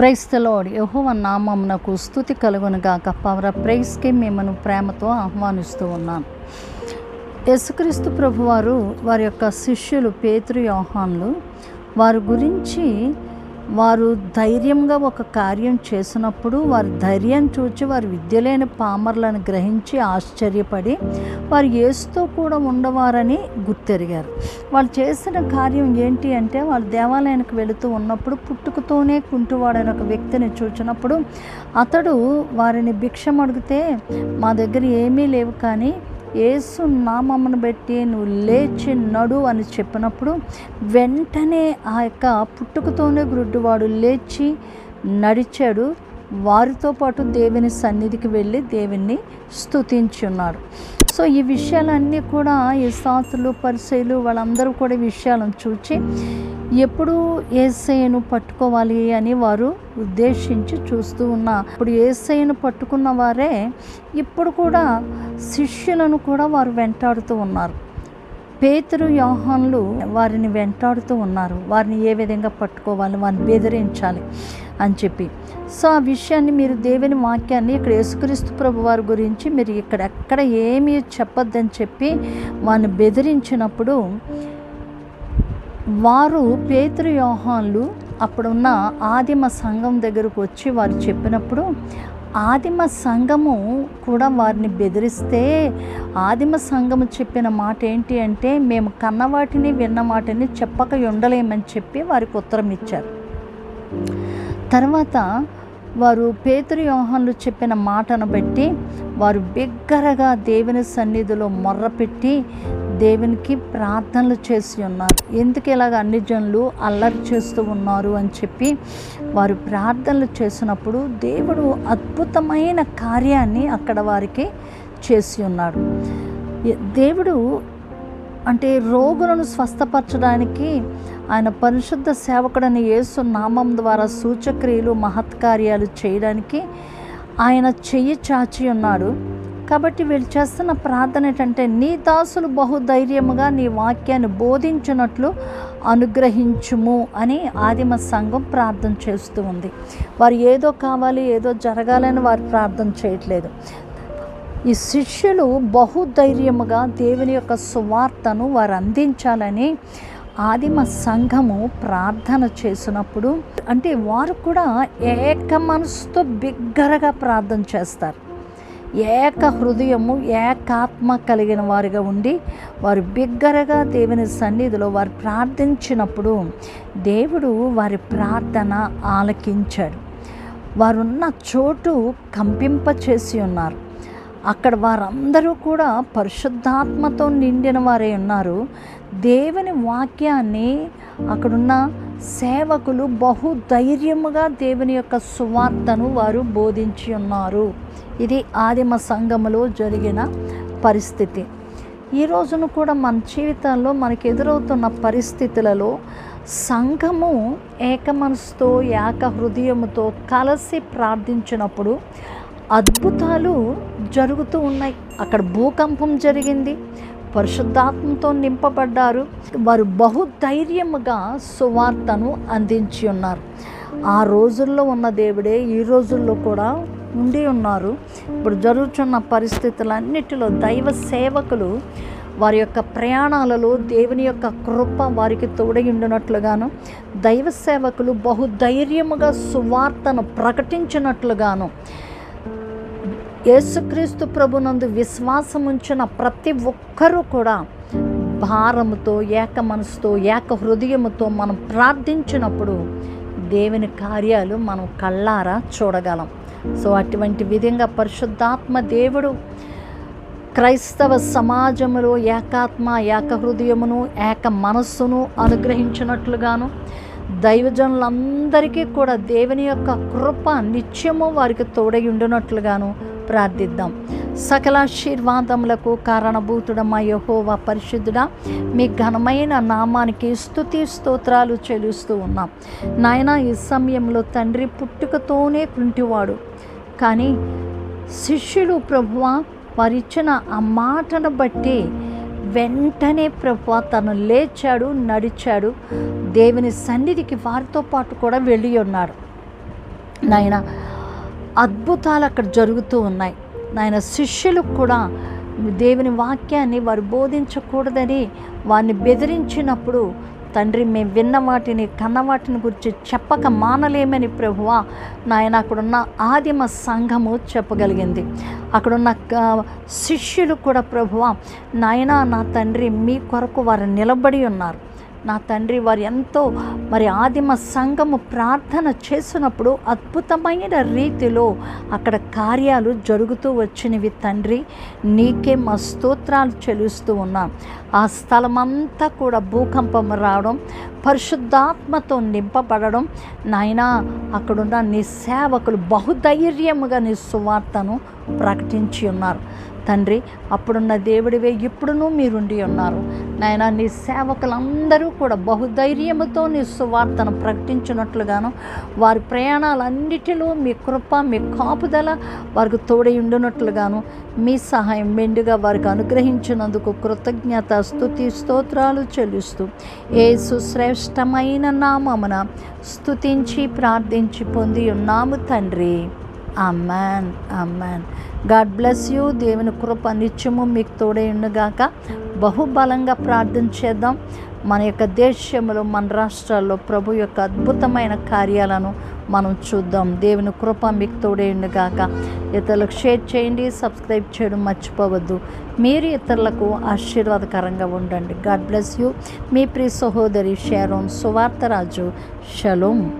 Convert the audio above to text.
ప్రైస్తలోడ్ యహోవ నామమునకు స్థుతి కలుగునుగాక పవర ప్రైస్కి మిమ్మల్ని ప్రేమతో ఆహ్వానిస్తూ ఉన్నాను యేసుక్రీస్తు ప్రభువారు వారి యొక్క శిష్యులు పేతురు యోహాన్లు వారి గురించి వారు ధైర్యంగా ఒక కార్యం చేసినప్పుడు వారి ధైర్యం చూచి వారి విద్యలేని పామర్లను గ్రహించి ఆశ్చర్యపడి వారు ఏసుతో కూడా ఉండవారని గుర్తెరిగారు. వాళ్ళు చేసిన కార్యం ఏంటి అంటే వాళ్ళు దేవాలయానికి వెళుతూ ఉన్నప్పుడు పుట్టుకతోనే కుంటువాడైన ఒక వ్యక్తిని చూచినప్పుడు అతడు వారిని భిక్షం అడిగితే మా దగ్గర ఏమీ లేవు కానీ ఏసు నామమును బట్టి నువ్వు లేచి నడు అని చెప్పినప్పుడు వెంటనే ఆ యొక్క పుట్టుకతోనే గుడ్డివాడు లేచి నడిచాడు. వారితో పాటు దేవుని సన్నిధికి వెళ్ళి దేవుణ్ణి స్తుతించి సో ఈ విషయాలన్నీ కూడా ఈ సాతులు పరిచయలు వాళ్ళందరూ కూడా ఈ విషయాలను చూచి ఎప్పుడు ఏసైను పట్టుకోవాలి అని వారు ఉద్దేశించి చూస్తూ ఉన్నారు. ఇప్పుడు ఏసైను పట్టుకున్న వారే ఇప్పుడు కూడా శిష్యులను కూడా వారు వెంటాడుతూ ఉన్నారు. పేతురు యోహాన్లు వారిని వెంటాడుతూ ఉన్నారు. వారిని ఏ విధంగా పట్టుకోవాలి? వారిని బెదిరించాలి అని చెప్పి. సో ఆ విషయాన్ని మీరు దేవుని వాక్యాన్ని ఇక్కడ యేసుక్రీస్తు ప్రభు వారి గురించి మీరు ఇక్కడ ఎక్కడ ఏమీ చెప్పొద్దని చెప్పి వారిని బెదిరించినప్పుడు వారు పేతురు యోహాన్లు అప్పుడున్న ఆదిమ సంఘం దగ్గరకు వచ్చి వారు చెప్పినప్పుడు ఆదిమ సంఘము కూడా వారిని బెదిరిస్తే ఆదిమ సంఘము చెప్పిన మాట ఏంటి అంటే మేము కన్నవాటిని విన్న మాటని చెప్పక ఉండలేమని చెప్పి వారికి ఉత్తరం ఇచ్చారు తర్వాత వారు పేతురు యోహాన్లు చెప్పిన మాటను బట్టి వారు బిగ్గరగా దేవుని సన్నిధిలో మొర్రపెట్టి దేవునికి ప్రార్థనలు చేసి ఉన్నారు. ఎందుకు ఇలాగ అన్ని జనులు అల్లరి చేస్తూ ఉన్నారు అని చెప్పి వారు ప్రార్థనలు చేసినప్పుడు దేవుడు అద్భుతమైన కార్యాన్ని అక్కడ వారికి చేసి ఉన్నాడు దేవుడు అంటే రోగులను స్వస్థపరచడానికి ఆయన పరిశుద్ధ సేవకుడని యేసు నామం ద్వారా సూచక్రియలు మహత్కార్యాలు చేయడానికి ఆయన చెయ్యి చాచి ఉన్నాడు. కాబట్టి వీళ్ళు చేస్తున్న ప్రార్థన ఏంటంటే నీ దాసులు బహుధైర్యముగా నీ వాక్యాన్ని బోధించినట్లు అనుగ్రహించుము అని ఆదిమ సంఘం ప్రార్థన చేస్తూ ఉంది. వారు ఏదో కావాలి ఏదో జరగాలని వారు ప్రార్థన చేయట్లేదు. ఈ శిష్యులు బహుధైర్యముగా దేవుని యొక్క సువార్తను వారు అందించాలని ఆదిమ సంఘము ప్రార్థన చేసినప్పుడు అంటే వారు కూడా ఏక మనసుతో బిగ్గరగా ప్రార్థన చేస్తారు. ఏక హృదయము ఏకాత్మ కలిగిన వారిగా ఉండి వారు బిగ్గరగా దేవుని సన్నిధిలో వారు ప్రార్థించినప్పుడు దేవుడు వారి ప్రార్థన ఆలకించాడు. వారున్న చోటు కంపింప చేసి ఉన్నారు. అక్కడ వారందరూ కూడా పరిశుద్ధాత్మతో నిండిన వారే ఉన్నారు. దేవుని వాక్యాన్ని అక్కడున్న సేవకులు బహు ధైర్యముగా దేవుని యొక్క సువార్తను వారు బోధించి ఉన్నారు. ఇది ఆదిమ సంఘములో జరిగిన పరిస్థితి. ఈ రోజును కూడా మన జీవితాల్లో మనకు ఎదురవుతున్న పరిస్థితులలో సంఘము ఏకమనసుతో ఏక హృదయముతో కలిసి ప్రార్థించినప్పుడు అద్భుతాలు జరుగుతూ ఉన్నాయి. అక్కడ భూకంపం జరిగింది. పరిశుద్ధాత్మతో నింపబడ్డారు. వారు బహుధైర్యముగా సువార్తను అందించి ఉన్నారు. ఆ రోజుల్లో ఉన్న దేవుడే ఈ రోజుల్లో కూడా ఉండి ఉన్నారు. ఇప్పుడు జరుగుతున్న పరిస్థితులన్నిటిలో దైవ సేవకులు వారి యొక్క ప్రయాణాలలో దేవుని యొక్క కృప వారికి తోడగిండినట్లుగాను దైవ సేవకులు బహుధైర్యముగా సువార్తను ప్రకటించినట్లుగాను యేసుక్రీస్తు ప్రభునందు విశ్వాసం ఉంచిన ప్రతి ఒక్కరూ కూడా భారముతో ఏక మనసుతో ఏక హృదయముతో మనం ప్రార్థించినప్పుడు దేవుని కార్యాలు మనం కళ్ళారా చూడగలం. సో అటువంటి విధంగా పరిశుద్ధాత్మ దేవుడు క్రైస్తవ సమాజములో ఏకాత్మ ఏక హృదయమును ఏక మనస్సును అనుగ్రహించినట్లుగాను దైవజనులందరికీ కూడా దేవుని యొక్క కృప నిత్యము వారికి తోడై ఉండినట్లుగాను ప్రార్థిద్దాం. సకలాశీర్వాదములకు కారణభూతుడమా యహోవా పరిశుద్ధుడా మీ ఘనమైన నామానికి స్తుతి స్తోత్రాలు చెల్లిస్తూ ఉన్నాం. నాయన ఈ సమయంలో తండ్రి పుట్టుకతోనే కుంటివాడు. కానీ శిష్యుడు ప్రభువ వారిచ్చిన ఆ మాటను బట్టి వెంటనే ప్రభు తను లేచాడు నడిచాడు. దేవుని సన్నిధికి వారితో పాటు కూడా వెళ్ళి ఉన్నాడు. నాయన అద్భుతాలు అక్కడ జరుగుతూ ఉన్నాయి. నాయన శిష్యులకు కూడా దేవుని వాక్యాన్ని వారు బోధించకూడదని వారిని బెదిరించినప్పుడు తండ్రి మేము విన్న వాటిని కన్న వాటిని గురించి చెప్పక మానలేమని ప్రభువా నాయన అక్కడున్న ఆదిమ సంఘము చెప్పగలిగింది. అక్కడున్న క- శిష్యులు కూడా ప్రభువా నాయన నా తండ్రి మీ కొరకు వారు నిలబడి ఉన్నారు. నా తండ్రి వారు ఎంతో మరి ఆదిమ సంఘము ప్రార్థన చేసినప్పుడు అద్భుతమైన రీతిలో అక్కడ కార్యాలు జరుగుతూ వచ్చినవి తండ్రి. నీకే మా స్తోత్రాలు చెల్లిస్తూ ఉన్నాం. ఆ స్థలమంతా కూడా భూకంపం రావడం పరిశుద్ధాత్మతో నింపబడడం. నాయనా అక్కడున్న నీ సేవకులు బహుధైర్యముగా నీ సువార్తను ప్రకటించి ఉన్నారు. తండ్రి అప్పుడున్న దేవుడివే ఇప్పుడును మీరుండి ఉన్నారు. నాయన నీ సేవకులందరూ కూడా బహుధైర్యముతో నీ సువార్తను ప్రకటించినట్లుగాను వారి ప్రయాణాలన్నిటిలో మీ కృప మీ కాపుదల వారికి తోడై ఉండునట్లుగాను మీ సహాయం మెండుగా వారికి అనుగ్రహించినందుకు కృతజ్ఞత స్థుతి స్తోత్రాలు చెల్లిస్తూ ఏ సుశ్రేష్టమైన నామమున స్థుతించి ప్రార్థించి పొంది ఉన్నాము తండ్రి. Amen amen God bless you దేవుని కృప నిత్యము మీకు తోడేయుండుగాక బహుబలంగా ప్రార్థన చేద్దాం. మన యొక్క దేశంలో మన రాష్ట్రాల్లో ప్రభు యొక్క అద్భుతమైన కార్యాలను మనం చూద్దాం. దేవుని కృప మీకు తోడేయండిగాక ఇతరులకు షేర్ చేయండి సబ్స్క్రైబ్ చేయడం మర్చిపోవద్దు. మీరు ఇతరులకు ఆశీర్వాదకరంగా ఉండండి. గాడ్ బ్లెస్ యూ మీ ప్రియ సహోదరి షేరోన్ సువార్తరాజు. షలోమ్